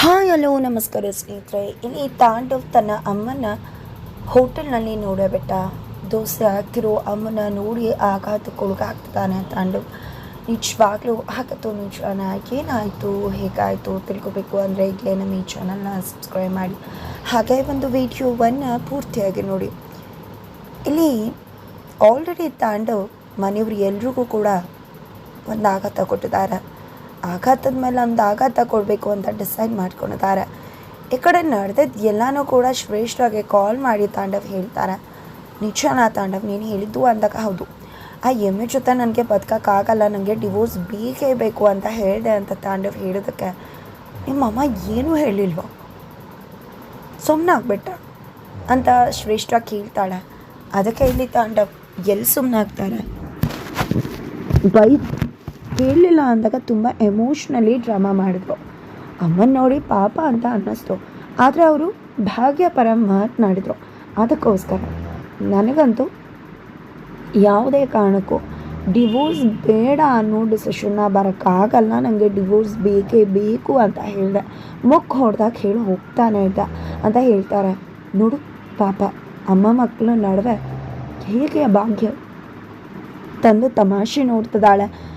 Hi, hello, ನಮಸ್ಕಾರ ಸ್ನೇಹಿತರೆ. ಇಲ್ಲಿ ತಾಂಡವ್ ತನ್ನ ಅಮ್ಮನ ಹೋಟೆಲ್ನಲ್ಲಿ ನೋಡಬೇಟ ದೋಸೆ ಹಾಕ್ತಿರೋ ಅಮ್ಮನ ನೋಡಿ ಆಘಾತಕ್ಕೊಳಗಾಗ್ತಾನೆ ತಾಂಡವ್. ನಿಜವಾಗ್ಲೂ ಹಾಕತ್ತೋ ನಿಜಾನ? ಏನಾಯಿತು? ಹೇಗಾಯಿತು? ತಿಳ್ಕೊಬೇಕು ಅಂದರೆ ಈಗಲೇ ನಮ್ಮ ಈ ಚಾನಲ್ನ ಸಬ್ಸ್ಕ್ರೈಬ್ ಮಾಡಿ. ಹಾಗೆ ಒಂದು ವಿಡಿಯೋವನ್ನು ಪೂರ್ತಿಯಾಗಿ ನೋಡಿ. ಇಲ್ಲಿ ಆಲ್ರೆಡಿ ತಾಂಡವ್ ಮನೆಯವರು ಎಲ್ರಿಗೂ ಕೂಡ ಒಂದು ಆಘಾತ ಕೊಟ್ಟಿದ್ದಾರೆ. ಆಘಾತದ ಮೇಲೆ ಒಂದು ಆಘಾತ ಕೊಡಬೇಕು ಅಂತ ಡಿಸೈಡ್ ಮಾಡ್ಕೊಂಡಿದ್ದಾರೆ. ಈ ಕಡೆ ನಡೆದದ್ದು ಎಲ್ಲನೂ ಕೂಡ ಶ್ರೇಷ್ಠವಾಗಿ ಕಾಲ್ ಮಾಡಿ ತಾಂಡವ್ ಹೇಳ್ತಾರೆ. ನಿಜನಾ ತಾಂಡವ್, ನೀನು ಹೇಳಿದ್ದು ಅಂದಾಗ ಹೌದು. ಆ ಎಮ್ಮೆ ಜೊತೆ ನನಗೆ ಬದುಕೋಕ್ಕಾಗಲ್ಲ ನನಗೆ ಡಿವೋರ್ಸ್ ಬೇಕೇ ಬೇಕು ಅಂತ ಹೇಳಿದೆ ಅಂತ ತಾಂಡವ್ ನಿಮ್ಮ ನಿಮ್ಮಮ್ಮ ಏನೂ ಹೇಳಿಲ್ವ? ಸುಮ್ಮನೆ ಆಗ್ಬಿಟ್ಟ ಅಂತ ಶ್ರೇಷ್ಠ ಕೇಳ್ತಾಳೆ. ಅದಕ್ಕೆ ಇಲ್ಲಿ ತಾಂಡವ್ ಎಲ್ಲಿ ಸುಮ್ಮನಾಗ್ತಾರೆ ಬೈ ಕೇಳಲಿಲ್ಲ ಅಂದಾಗ ತುಂಬ ಎಮೋಷ್ನಲಿ ಡ್ರಾಮಾ ಮಾಡಿದ್ರು. ಅಮ್ಮನ ನೋಡಿ ಪಾಪ ಅಂತ ಅನ್ನಿಸ್ತು. ಆದರೆ ಅವರು ಭಾಗ್ಯ ಪರ ಮಾತನಾಡಿದರು. ಅದಕ್ಕೋಸ್ಕರ ನನಗಂತೂ ಯಾವುದೇ ಕಾರಣಕ್ಕೂ ಡಿವೋರ್ಸ್ ಬೇಡ ಅನ್ನೋ ಡಿಸಿಷನ್ನ ಬರೋಕ್ಕಾಗಲ್ಲ. ನನಗೆ ಡಿವೋರ್ಸ್ ಬೇಕೇ ಬೇಕು ಅಂತ ಹೇಳಿದೆ. ಮುಖ ಹೊಡೆದಾಗ ಹೇಳಿ, ಹೋಗ್ತಾನೆ ಇದ್ದ ಅಂತ ಹೇಳ್ತಾರೆ. ನೋಡು ಪಾಪ, ಅಮ್ಮ ಮಕ್ಕಳ ನಡುವೆ ಹೇಗೆ ಭಾಗ್ಯ ತಂದು ತಮಾಷೆ ನೋಡ್ತಿದ್ದಾಳೆ.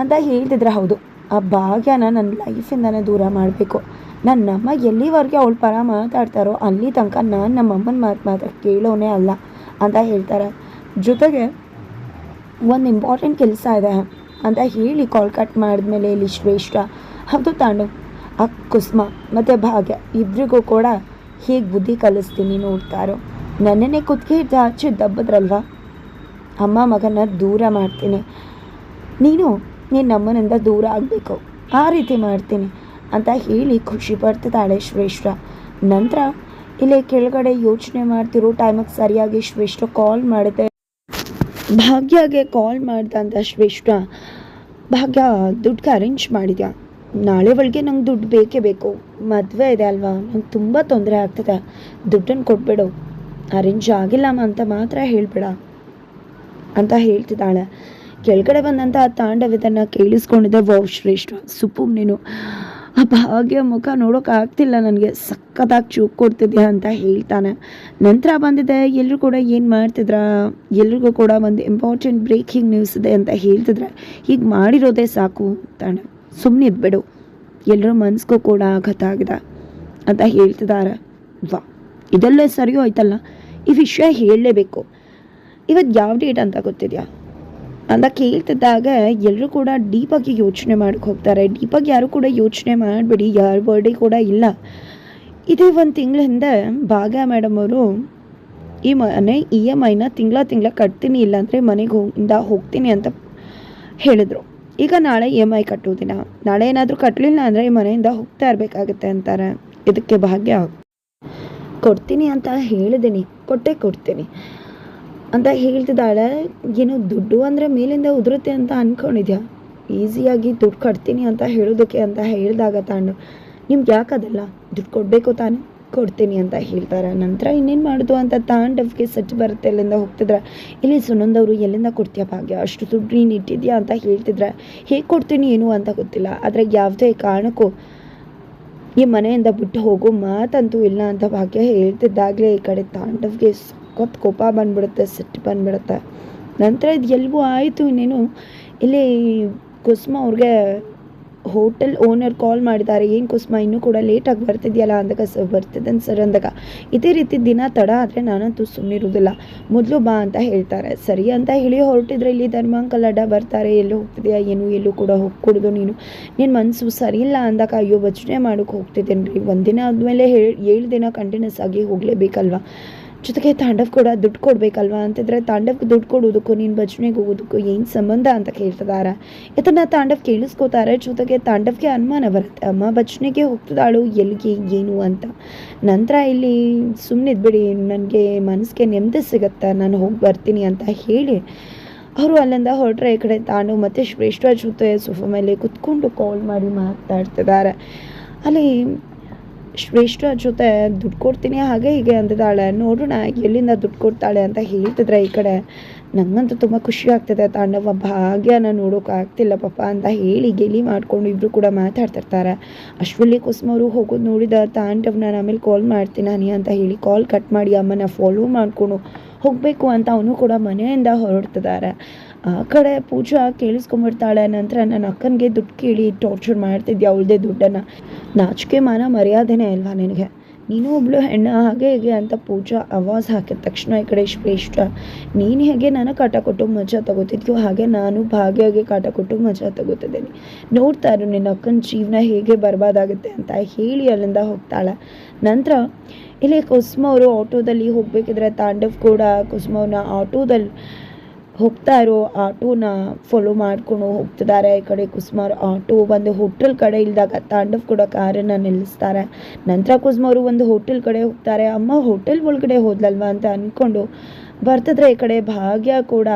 ಅಂತ ಹೇಳ್ತಿದ್ರೆ ಹೌದು. ಆ ಭಾಗ್ಯನ ನನ್ನ ಲೈಫಿಂದನೇ ದೂರ ಮಾಡಬೇಕು. ನನ್ನ ಅಮ್ಮ ಎಲ್ಲಿವರೆಗೆ ಅವಳ ಪರ ಮಾತಾಡ್ತಾರೋ ಅಲ್ಲಿ ತನಕ ನಾನು ನಮ್ಮ ಅಮ್ಮನ ಮಾತು ಮಾತ್ರ ಕೇಳೋನೇ ಅಲ್ಲ ಅಂತ ಹೇಳ್ತಾರೆ. ಜೊತೆಗೆ ಒಂದು ಇಂಪಾರ್ಟೆಂಟ್ ಕೆಲಸ ಇದೆ ಅಂತ ಹೇಳಿ ಕಾಲ್ ಕಟ್ ಮಾಡಿದ್ಮೇಲೆ ಇಲ್ಲಿ ಶ್ರೇಷ್ಠ, ಅದು ತಾಂಡು ಆ ಕುಸ್ಮ ಮತ್ತು ಭಾಗ್ಯ ಇಬ್ಬರಿಗೂ ಕೂಡ ಹೇಗೆ ಬುದ್ಧಿ ಕಲಿಸ್ತೀನಿ ನೋಡ್ತಾರೋ. ನನ್ನನ್ನೇ ಕುತ್ತಿಗೆ ಆಚೆ ದಬ್ಬದ್ರಲ್ವಾ? ಅಮ್ಮ ಮಗನ ದೂರ ಮಾಡ್ತೀನಿ. ನೀನು ನೀನು ನಮ್ಮನಿಂದ ದೂರ ಆಗಬೇಕು. ಆ ರೀತಿ ಮಾಡ್ತೀನಿ ಅಂತ ಹೇಳಿ ಖುಷಿ ಪಡ್ತಿದ್ದಾಳೆ ಶ್ರೇಷ್ಠ ನಂತರ ಇಲ್ಲಿ ಕೆಳಗಡೆ ಯೋಚನೆ ಮಾಡ್ತಿರೋ ಟೈಮಿಗೆ ಸರಿಯಾಗಿ ಶ್ರೇಷ್ಠ ಕಾಲ್ ಮಾಡಿದೆ. ಭಾಗ್ಯಗೆ ಕಾಲ್ ಮಾಡ್ದಂಥ ಶ್ರೇಷ್ಠ ಭಾಗ್ಯ ದುಡ್ಡು ಅರೇಂಜ್ ಮಾಡಿದ್ಯಾ? ನಾಳೆ ಒಳಗೆ ನಂಗೆ ದುಡ್ಡು ಬೇಕೇ ಬೇಕು. ಮದುವೆ ಇದೆ ಅಲ್ವಾ? ನಂಗೆ ತುಂಬ ತೊಂದರೆ ಆಗ್ತದೆ. ದುಡ್ಡನ್ನು ಕೊಟ್ಬಿಡು. ಅರೇಂಜ್ ಆಗಿಲ್ಲಮ್ಮ ಅಂತ ಮಾತ್ರ ಹೇಳ್ಬೇಡ ಅಂತ ಹೇಳ್ತಿದ್ದಾಳೆ. ಕೆಳಗಡೆ ಬಂದಂಥ ಆ ತಾಂಡವಿದನ್ನು ಕೇಳಿಸ್ಕೊಂಡಿದ್ದೆ ವೌ ಶ್ರೇಷ್ಠ ಸುಪುಮ್ ನೀನು. ಆ ಭಾಗ್ಯ ಮುಖ ನೋಡೋಕ್ಕಾಗ್ತಿಲ್ಲ ನನಗೆ. ಸಖತ್ತಾಗಿ ಚೂಕ್ ಕೊಡ್ತಿದ್ಯಾ ಅಂತ ಹೇಳ್ತಾನೆ. ನಂತರ ಬಂದಿದೆ ಎಲ್ಲರೂ ಕೂಡ ಏನು ಮಾಡ್ತಿದ್ರ? ಎಲ್ರಿಗೂ ಕೂಡ ಒಂದು ಇಂಪಾರ್ಟೆಂಟ್ ಬ್ರೇಕಿಂಗ್ ನ್ಯೂಸ್ ಇದೆ ಅಂತ ಹೇಳ್ತಿದ್ರೆ, ಹೀಗೆ ಮಾಡಿರೋದೇ ಸಾಕು ಅಂತಾನೆ ಸುಮ್ಮನೆ ಇದ್ಬಿಡು. ಎಲ್ಲರೂ ಮನ್ಸಿಗೂ ಕೂಡ ಆಘಾತ ಆಗಿದೆ ಅಂತ ಹೇಳ್ತಿದ್ದಾರೆ. ವಾ, ಇದೆಲ್ಲ ಸರಿಯೋ ಆಯ್ತಲ್ಲ. ಈ ವಿಷಯ ಹೇಳಲೇಬೇಕು. ಇವತ್ತು ಯಾವ ಡೇಟ್ ಅಂತ ಗೊತ್ತಿದೆಯಾ? ಅಂತ ಕೇಳ್ತಿದ್ದಾಗ ಎಲ್ಲರೂ ಕೂಡ ಡೀಪಾಗಿ ಯೋಚನೆ ಮಾಡಕ್ಕೆ ಹೋಗ್ತಾರೆ. ಡೀಪಾಗಿ ಯಾರು ಕೂಡ ಯೋಚನೆ ಮಾಡಬೇಡಿ, ಯಾರ ಬರ್ಡೇ ಕೂಡ ಇಲ್ಲ. ಇದೇ ಒಂದು ತಿಂಗಳ ಹಿಂದೆ ಭಾಗ್ಯ ಮೇಡಮ್ ಅವರು ಈ ಮನೆ ಇ ಎಂ ಐನ ತಿಂಗಳ ತಿಂಗಳ ಕಟ್ತೀನಿ, ಇಲ್ಲಾಂದರೆ ಮನೆಗೆ ಹೋಗಿಂದ ಹೋಗ್ತೀನಿ ಅಂತ ಹೇಳಿದರು. ಈಗ ನಾಳೆ ಇ ಎಂ ಐ ಕಟ್ಟೋದಿನ ನಾಳೆ ಏನಾದರೂ ಕಟ್ಟಲಿಲ್ಲ ಅಂದರೆ ಈ ಮನೆಯಿಂದ ಹೋಗ್ತಾ ಇರಬೇಕಾಗತ್ತೆ ಅಂತಾರೆ. ಇದಕ್ಕೆ ಭಾಗ್ಯ. ಕೊಡ್ತೀನಿ ಅಂತ ಹೇಳಿದ್ದೀನಿ ಕೊಟ್ಟೇ ಕೊಡ್ತೀನಿ. ಅಂತ ಹೇಳ್ತಿದ್ದಾಳೆ. ಏನು ದುಡ್ಡು ಅಂದರೆ ಮೇಲಿಂದ ಉದುರುತ್ತೆ ಅಂತ ಅಂದ್ಕೊಂಡಿದ್ಯಾ ಈಸಿಯಾಗಿ ದುಡ್ಡು ಕಟ್ತೀನಿ ಅಂತ ಹೇಳೋದಕ್ಕೆ ಅಂತ ಹೇಳಿದಾಗ ತಾಂಡು ನಿಮ್ಗೆ ಯಾಕದಲ್ಲ ದುಡ್ಡು ಕೊಡಬೇಕು ತಾನೆ? ಕೊಡ್ತೀನಿ ಅಂತ ಹೇಳ್ತಾರೆ. ನಂತರ ಇನ್ನೇನು ಮಾಡೋದು ಅಂತ ತಾಂಡವ್ಗೆ ಸೆಟ್ ಬರುತ್ತೆ ಅಲ್ಲಿಂದ ಹೋಗ್ತಿದ್ರೆ. ಇಲ್ಲಿ ಸುನಂದವರು ಎಲ್ಲಿಂದ ಕೊಡ್ತೀಯ ಭಾಗ್ಯ? ಅಷ್ಟು ದುಡ್ಡು ನೀನು ಇಟ್ಟಿದ್ಯಾ? ಅಂತ ಹೇಳ್ತಿದ್ರೆ. ಹೇಗೆ ಕೊಡ್ತೀನಿ ಏನು ಅಂತ ಗೊತ್ತಿಲ್ಲ. ಆದರೆ ಯಾವುದೇ ಕಾರಣಕ್ಕೂ ಈ ಮನೆಯಿಂದ ಬಿಟ್ಟು ಹೋಗೋ ಮಾತಂತೂ ಇಲ್ಲ ಅಂತ ಭಾಗ್ಯ ಹೇಳ್ತಿದ್ದಾಗಲೇ ಈ ಕಡೆ ತಾಂಡವ್ಗೆ ಸಖತ್ ಕೋಪ ಬಂದ್ಬಿಡುತ್ತೆ, ಸಿಟ್ಟು ಬಂದ್ಬಿಡುತ್ತೆ. ನಂತರ ಇದು ಎಲ್ವೂ ಆಯಿತು ಇನ್ನೇನು. ಇಲ್ಲಿ ಕುಸುಮ ಅವ್ರಿಗೆ ಹೋಟೆಲ್ ಓನರ್ ಕಾಲ್ ಮಾಡಿದ್ದಾರೆ. ಏನು ಕುಸುಮ, ಇನ್ನೂ ಕೂಡ ಲೇಟಾಗಿ ಬರ್ತಿದೆಯಲ್ಲ ಅಂದಾಗ ಸರ್ ಬರ್ತಿದ್ದೇನೆ ಸರ್ ಅಂದಾಗ. ಇದೇ ರೀತಿ ದಿನ ತಡ ಆದರೆ ನಾನಂತೂ ಸುಮ್ಮನಿರೋದಿಲ್ಲ ಮೊದಲು ಬಾ ಅಂತ ಹೇಳ್ತಾರೆ. ಸರಿ ಅಂತ ಹೇಳಿ ಹೊರಟಿದ್ರೆ ಇಲ್ಲಿ ಧರ್ಮಾಂಕಲ್ ಅಡ್ಡ ಬರ್ತಾರೆ. ಎಲ್ಲೂ ಹೋಗ್ತಿದ್ಯಾ, ಏನು, ಎಲ್ಲೂ ಕೂಡ ಹೋಗ್ಕೊಡ್ದು ನೀನು. ನಿನ್ನ ಮನಸ್ಸು ಸರಿ ಇಲ್ಲ ಅಂದಾಗ ಅಯ್ಯೋ ಭಜನೆ ಮಾಡೋಕೆ ಹೋಗ್ತಿದ್ದೇನೆ ರೀ ಒಂದಿನ ಆದಮೇಲೆ ಹೇಳಿ ಏಳು ದಿನ ಕಂಟಿನ್ಯೂಸ್ ಆಗಿ ಹೋಗಲೇಬೇಕಲ್ವಾ? ಜೊತೆಗೆ ತಾಂಡವ್ ಕೂಡ ದುಡ್ಡು ಕೊಡಬೇಕಲ್ವಾ ಅಂತಿದ್ರೆ ತಾಂಡವ್ಗೆ ದುಡ್ಡು ಕೊಡೋದಕ್ಕೂ ನೀನು ಭಜನೆಗೆ ಹೋಗೋದಕ್ಕೂ ಏನು ಸಂಬಂಧ ಅಂತ ಕೇಳ್ತಿದ್ದಾರೆ ಇದನ್ನು ತಾಂಡವ್ ಕೇಳಿಸ್ಕೋತಾರೆ, ಜೊತೆಗೆ ತಾಂಡವ್ಗೆ ಅನುಮಾನ ಬರುತ್ತೆ, ಅಮ್ಮ ಭಜನೆಗೆ ಹೋಗ್ತದಾಳು ಎಲ್ಲಿಗೆ, ಏನು ಅಂತ. ನಂತರ ಇಲ್ಲಿ ಸುಮ್ಮನೆ ಇದ್ಬಿಡಿ ನನಗೆ ಮನಸ್ಸಿಗೆ ನೆಮ್ಮದಿ ಸಿಗುತ್ತೆ, ನಾನು ಹೋಗಿ ಬರ್ತೀನಿ ಅಂತ ಹೇಳಿ ಅವರು ಅಲ್ಲಿಂದ ಹೊರಟ್ರೆ ಈ ಕಡೆ ತಾಂಡು ಮತ್ತು ಶ್ರೇಷ್ಠ ಜೊತೆ ಸೋಫಾ ಮೇಲೆ ಕುತ್ಕೊಂಡು ಕಾಲ್ ಮಾಡಿ ಮಾತಾಡ್ತಿದ್ದಾರೆ ಅಲ್ಲಿ ಶ್ರೇಷ್ಠ ಜೊತೆ ದುಡ್ಡು ಕೊಡ್ತೀನಿ, ಹಾಗೆ ಹೀಗೆ ಅಂದಿದ್ದಾಳೆ. ನೋಡೋಣ, ಎಲ್ಲಿಂದ ದುಡ್ಡು ಕೊಡ್ತಾಳೆ ಅಂತ ಹೇಳ್ತಿದ್ರೆ ಈ ಕಡೆ. ನಂಗಂತೂ ತುಂಬ ಖುಷಿ ಆಗ್ತದೆ ತಾಂಡವ. ಭಾಗ್ಯನ ನೋಡೋಕ್ಕಾಗ್ತಿಲ್ಲ ಪಾಪ ಅಂತ ಹೇಳಿ ಗೆಲಿ ಮಾಡಿಕೊಂಡು ಇಬ್ಬರು ಕೂಡ ಮಾತಾಡ್ತಿರ್ತಾರೆ. ಅಶ್ವಲಿ ಕುಸುಮವರು ಹೋಗೋದು ನೋಡಿದ ತಾಂಡವ್ ನಾನು ಆಮೇಲೆ ಕಾಲ್ ಮಾಡ್ತೀನಿ ಹನಿ ಅಂತ ಹೇಳಿ ಕಾಲ್ ಕಟ್ ಮಾಡಿ ಅಮ್ಮನ ಫಾಲೋ ಮಾಡಿಕೊಂಡು ಹೋಗಬೇಕು ಅಂತ ಅವನು ಕೂಡ ಮನೆಯಿಂದ ಹೊರಡ್ತಿದ್ದಾರೆ. ಆ ಕಡೆ ಪೂಜಾ ಕೇಳಿಸ್ಕೊಂಬಿಡ್ತಾಳೆ ನಂತರ ನನ್ನ ಅಕ್ಕನಿಗೆ ದುಡ್ಡು ಕೇಳಿ ಟಾರ್ಚರ್ ಮಾಡ್ತಿದ್ಯಾ, ಅವಳದೇ ದುಡ್ಡನ್ನು. ನಾಚಿಕೆ ಮಾನ ಮರ್ಯಾದೆನೇ ಅಲ್ವಾ ನಿನಗೆ? ನೀನು ಒಬ್ಳು ಹೆಣ್ಣ, ಹಾಗೆ ಹೇಗೆ ಅಂತ ಪೂಜಾ ಆವಾಜ್ ಹಾಕಿದ ತಕ್ಷಣ ಈ ಕಡೆ ಶ್ರೇಷ್ಠ, ನೀನು ಹೇಗೆ ನಾನು ಕಾಟ ಕೊಟ್ಟು ಮಜಾ ತಗೋತಿದ್ಯೋ, ಹಾಗೆ ನಾನು ಭಾಗ್ಯಗೆ ಕಾಟ ಕೊಟ್ಟು ಮಜಾ ತಗೋತಿದ್ದೀನಿ. ನೋಡ್ತಾ ಇರು, ನಿನ್ನ ಅಕ್ಕನ ಜೀವನ ಹೇಗೆ ಬರ್ಬಾದಾಗುತ್ತೆ ಅಂತ ಹೇಳಿ ಅಲ್ಲಿಂದ ಹೋಗ್ತಾಳೆ. ನಂತರ, ಇಲ್ಲಿ ಕುಸುಮ ಅವರು ಆಟೋದಲ್ಲಿ ಹೋಗಬೇಕಿದ್ರೆ ತಾಂಡವ್ ಕೂಡ ಕುಸುಮವ್ರನ್ನ ಆಟೋದಲ್ಲಿ ಹೋಗ್ತಾ ಇರೋ ಆಟೋನ ಫಾಲೋ ಮಾಡ್ಕೊಂಡು ಹೋಗ್ತಿದ್ದಾರೆ. ಈ ಕಡೆ ಕುಸುಮಾರ್ ಆಟೋ ಒಂದು ಹೋಟೆಲ್ ಕಡೆ ಇಲ್ದಾಗ ತಾಂಡವ್ ಕೂಡ ಕಾರನ್ನು ನಿಲ್ಲಿಸ್ತಾರೆ. ನಂತರ ಕುಸುಮಾರು ಒಂದು ಹೋಟೆಲ್ ಕಡೆ ಹೋಗ್ತಾರೆ. ಅಮ್ಮ ಹೋಟೆಲ್ ಒಳಗಡೆ ಹೋದ್ಲಲ್ವಾ ಅಂತ ಅಂದ್ಕೊಂಡು ಬರ್ತಿದ್ರೆ ಈ ಕಡೆ ಭಾಗ್ಯ ಕೂಡ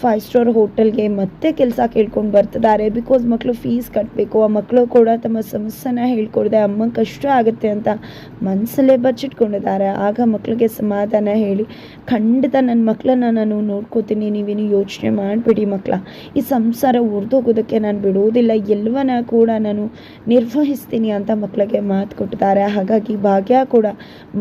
ಫೈವ್ ಸ್ಟಾರ್ ಹೋಟೆಲ್ಗೆ ಮತ್ತೆ ಕೆಲಸ ಕೇಳ್ಕೊಂಡು ಬರ್ತಿದ್ದಾರೆ. ಬಿಕಾಸ್ ಮಕ್ಕಳು ಫೀಸ್ ಕಟ್ಟಬೇಕು ಆ ಮಕ್ಕಳು ಕೂಡ ತಮ್ಮ ಸಮಸ್ಯೆನ ಹೇಳ್ಕೊಡ್ದೆ ಅಮ್ಮ ಕಷ್ಟ ಆಗುತ್ತೆ ಅಂತ ಮನಸ್ಸಲ್ಲೇ ಬಚ್ಚಿಟ್ಕೊಂಡಿದ್ದಾರೆ. ಆಗ ಮಕ್ಕಳಿಗೆ ಸಮಾಧಾನ ಹೇಳಿ, ಖಂಡಿತ ನನ್ನ ಮಕ್ಕಳನ್ನ ನಾನು ನೋಡ್ಕೋತೀನಿ, ನೀವೇನು ಯೋಚನೆ ಮಾಡಿಬಿಡಿ ಮಕ್ಕಳ ಈ ಸಂಸಾರ ಉರಿದೋಗೋದಕ್ಕೆ ನಾನು ಬಿಡುವುದಿಲ್ಲ ಎಲ್ಲವನ್ನ ಕೂಡ ನಾನು ನಿರ್ವಹಿಸ್ತೀನಿ ಅಂತ ಮಕ್ಕಳಿಗೆ ಮಾತು ಕೊಟ್ಟಿದ್ದಾರೆ. ಹಾಗಾಗಿ ಭಾಗ್ಯ ಕೂಡ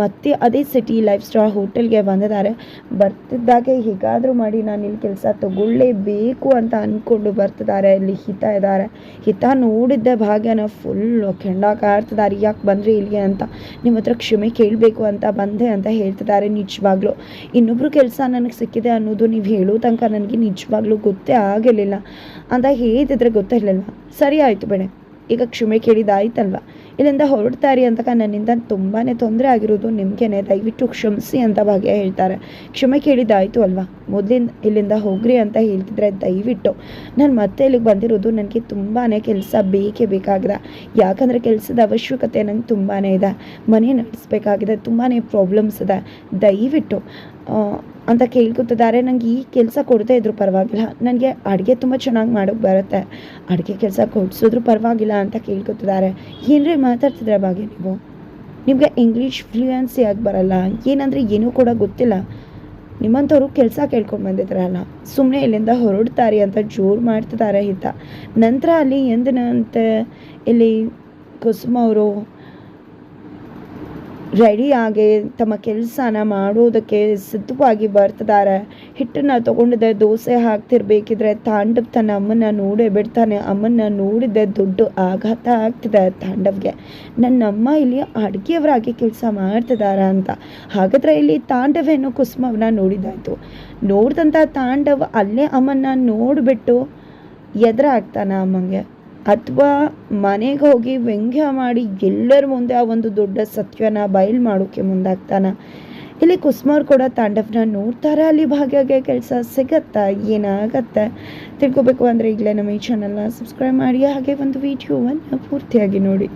ಮತ್ತೆ ಅದೇ ಸಿಟಿ ಲೈಫ್ ಸ್ಟಾರ್ ಹೋಟೆಲ್ಗೆ ಬಂದಿದ್ದಾರೆ. ಬರ್ತಿದ್ದಾಗೆ ಹೇಗಾದರೂ ಮಾಡಿ ನಾನು ಇಲ್ಲಿ ಕೆಲಸ ತಗೊಳ್ಳೇಬೇಕು ಅಂತ ಅಂದ್ಕೊಂಡು ಬರ್ತಿದ್ದಾರೆ. ಇಲ್ಲಿ ಹಿತ ಇದ್ದಾರೆ. ಹಿತ ನೋಡಿದ್ದೆ ಭಾಗ್ಯನ ಫುಲ್ಲು ಕೆಂಡ ಕಾಡ್ತಿದ್ದಾರೆ ಯಾಕೆ ಬಂದ್ರಿ ಇಲ್ಲಿಗೆ ಅಂತ ನಿಮ್ಮ ಹತ್ರ ಕ್ಷಮೆ ಕೇಳಬೇಕು ಅಂತ ಬಂದೆ ಅಂತ ಹೇಳ್ತಿದ್ದಾರೆ ನಿಜವಾಗ್ಲೂ. ಇನ್ನೊಬ್ರು ಕೆಲಸ ನನಗೆ ಸಿಕ್ಕಿದೆ ಅನ್ನೋದು ನೀವು ಹೇಳೋ ತನಕ ನನಗೆ ನಿಜವಾಗ್ಲೂ ಗೊತ್ತೇ ಆಗಿರಲಿಲ್ಲ. ಅಂತ ಹೇಳ್ತಿದ್ರೆ ಗೊತ್ತಿರಲಿಲ್ಲ. ಸರಿ ಆಯಿತು ಬೇಡ. ಈಗ ಕ್ಷಮೆ ಕೇಳಿದಾಯ್ತಲ್ವ ಇಲ್ಲಿಂದ ಹೊರಡ್ತಾರೆ ಅಂತ ನನ್ನಿಂದ ತುಂಬಾ ತೊಂದರೆ ಆಗಿರೋದು. ನಿಮಗೇನೆ ದಯವಿಟ್ಟು ಕ್ಷಮಿಸಿ ಅಂತ ಭಾಗ್ಯ ಹೇಳ್ತಾರೆ. ಕ್ಷಮೆ ಕೇಳಿದ್ದಾಯಿತು ಅಲ್ವಾ? ಮೊದಲಿಂದ ಇಲ್ಲಿಂದ ಹೋಗ್ರಿ ಅಂತ ಹೇಳ್ತಿದ್ರೆ ದಯವಿಟ್ಟು. ನಾನು ಮತ್ತೆ ಇಲ್ಲಿಗೆ ಬಂದಿರೋದು ನನಗೆ ತುಂಬಾ ಕೆಲಸ ಬೇಕೇ ಬೇಕಾಗಿದೆ. ಯಾಕಂದರೆ ಕೆಲಸದ ಅವಶ್ಯಕತೆ ನಂಗೆ ತುಂಬಾ ಇದೆ. ಮನೆ ನಡೆಸಬೇಕಾಗಿದೆ. ತುಂಬಾ ಪ್ರಾಬ್ಲಮ್ಸ್ ಇದೆ. ದಯವಿಟ್ಟು ಅಂತ ಕೇಳ್ಕೊತಿದ್ದಾರೆ. ನನಗೆ ಈ ಕೆಲಸ ಕೊಡದೇ ಇದ್ರು ಪರವಾಗಿಲ್ಲ. ನನಗೆ ಅಡುಗೆ ತುಂಬ ಚೆನ್ನಾಗಿ ಮಾಡೋಕ್ಕೆ ಬರುತ್ತೆ. ಅಡುಗೆ ಕೆಲಸ ಕೊಡಿಸಿದ್ರು ಪರವಾಗಿಲ್ಲ ಅಂತ ಕೇಳ್ಕೊತಿದ್ದಾರೆ. ಏನ್ರಿ ಮಾತಾಡ್ತಿದ್ರೆ ಬಾಗಿ ನೀವು? ನಿಮಗೆ ಇಂಗ್ಲೀಷ್ ಫ್ಲೂಯೆನ್ಸಿ ಆಗಿ ಬರಲ್ಲ. ಏನಂದರೆ ಏನೂ ಕೂಡ ಗೊತ್ತಿಲ್ಲ. ನಿಮ್ಮಂಥವ್ರು ಕೆಲಸ ಕೇಳ್ಕೊಂಡು ಬಂದಿದ್ರಲ್ಲ. ಸುಮ್ಮನೆ ಇಲ್ಲಿಂದ ಹೊರಡ್ತಾರೆ ಅಂತ ಜೋರು ಮಾಡ್ತಿದ್ದಾರೆ ಹಿತ ನಂತರ ಅಲ್ಲಿ ಎಂದಿನಂತೆ ಇಲ್ಲಿ ಕುಸುಮ ಅವರು ರೆಡಿಯಾಗಿ ತಮ್ಮ ಕೆಲಸನ ಮಾಡೋದಕ್ಕೆ ಸಿದ್ಧವಾಗಿ ಬರ್ತಿದ್ದಾರೆ. ಹಿಟ್ಟನ್ನು ತೊಗೊಂಡಿದ್ದೆ, ದೋಸೆ ಹಾಕ್ತಿರ್ಬೇಕಿದ್ರೆ ತಾಂಡವ್ ತನ್ನ ಅಮ್ಮನ ನೋಡೇ ಬಿಡ್ತಾನೆ. ಅಮ್ಮನ ನೋಡಿದ್ದೆ ದೊಡ್ಡ ಆಘಾತ ಆಗ್ತಿದೆ ತಾಂಡವ್ಗೆ. ನನ್ನ ಅಮ್ಮ ಇಲ್ಲಿ ಅಡುಗೆಯವರಾಗಿ ಕೆಲಸ ಮಾಡ್ತಿದ್ದಾರೆ ಅಂತ. ಹಾಗಾದ್ರೆ ಇಲ್ಲಿ ತಾಂಡವೇನು ಕುಸುಮವನ್ನ ನೋಡಿದಾಯಿತು ನೋಡಿದಂಥ ತಾಂಡವ್ ಅಲ್ಲೇ ಅಮ್ಮನ ನೋಡಿಬಿಟ್ಟು ಎದ್ರಾಗ್ತಾನ ಅಮ್ಮಂಗೆ. ಅಥವಾ ಮನೆಗೆ ಹೋಗಿ ವ್ಯಂಗ್ಯ ಮಾಡಿ ಎಲ್ಲರ ಮುಂದೆ ಆ ಒಂದು ದೊಡ್ಡ ಸತ್ಯನ ಬಯಲು ಮಾಡೋಕ್ಕೆ ಮುಂದಾಗ್ತಾನ? ಇಲ್ಲಿ ಕುಸ್ಮಾರ್ ಕೂಡ ತಾಂಡವ್ನ ನೋಡ್ತಾರೆ ಅಲ್ಲಿ ಭಾಗ್ಯಗೆ ಕೆಲಸ ಸಿಗತ್ತಾ? ಏನಾಗತ್ತೆ? ತಿಳ್ಕೊಬೇಕು ಅಂದರೆ ಈಗಲೇ ನಮ್ಮ ಈ ಚಾನಲ್ನ ಸಬ್ಸ್ಕ್ರೈಬ್ ಮಾಡಿ, ಹಾಗೆ ಒಂದು ವಿಡಿಯೋವನ್ನು ಪೂರ್ತಿಯಾಗಿ ನೋಡಿ.